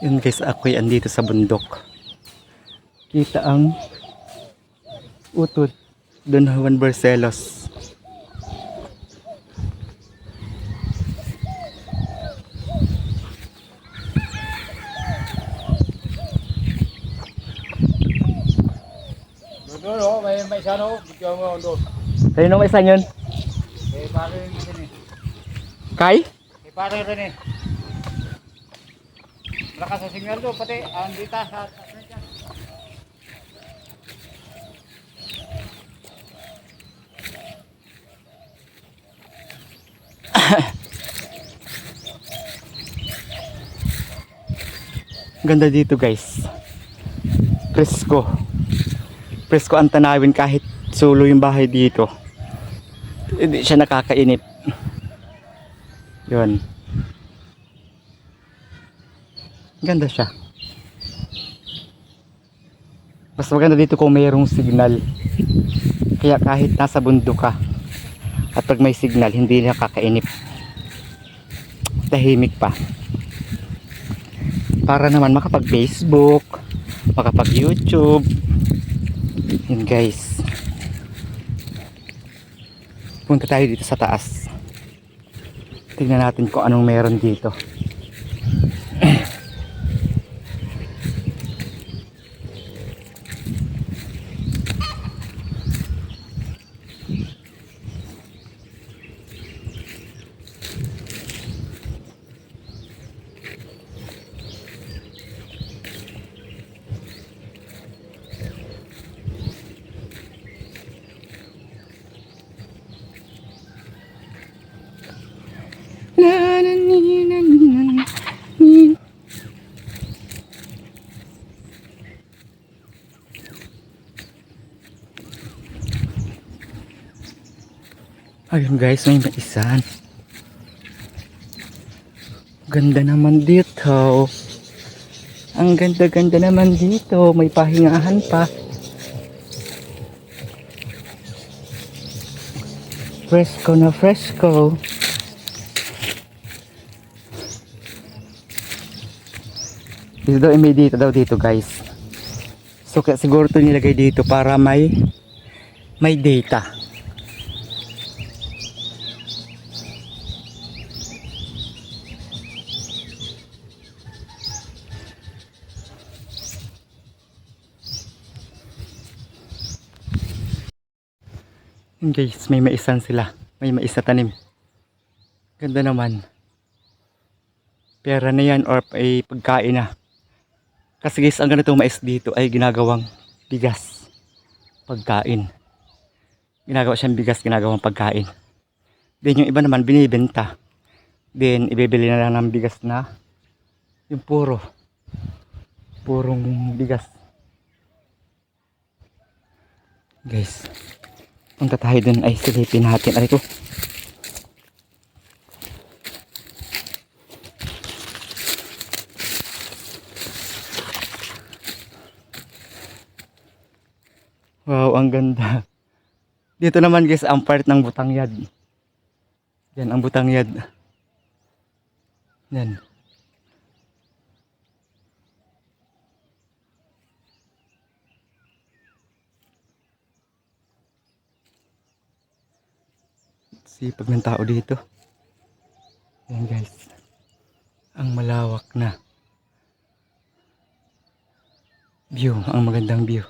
Yun guys, ako'y andito sa bundok. Kita ang utod. Don Juan Barcelos. Oh, may, may isa, no? Bigyan mo doon. Nung isa yun? Eh, pare rin eh. Kay? Eh, pare rin eh. Malakas sa signal doon, pati ang dita sa... Ganda dito guys. Presko. Presko ang tanawin kahit solo yung bahay dito. Hindi siya nakakainip. Yun. Ganda siya. Mas maganda dito kung mayroong signal. Kaya kahit nasa bundok ka at pag may signal, hindi nakakainip. Tahimik pa para naman makapag Facebook, makapag YouTube. Yun guys. Punta tayo dito sa taas. Tingnan natin kung anong meron dito. Na, na, ni, na, ni, na, na, ni. Ayun guys, may maisan. Ganda naman dito. Ang ganda-ganda naman dito. May pahingahan pa. Fresco na fresco. Dito daw may dito daw dito guys. So kaya siguro to nilagay dito para may may data. Yun guys, may maisan sila. May maisa tanim. Ganda naman. Pera na yan or ay pagkain na. Kasi guys, ang ganitong mais dito ay ginagawang bigas. Pagkain. Ginagawa siyang bigas, ginagawang pagkain. Then yung iba naman binibenta. Then ibebili na lang ng bigas na yung puro. Purong bigas. Guys, punta tayo dun ay silipin natin. Aray ko. Wow, ang ganda. Dito naman guys, ang part ng butangyad. Yan, ang butangyad. Yan. Sipag ng tao dito. Yan guys. Ang malawak na view, ang magandang view.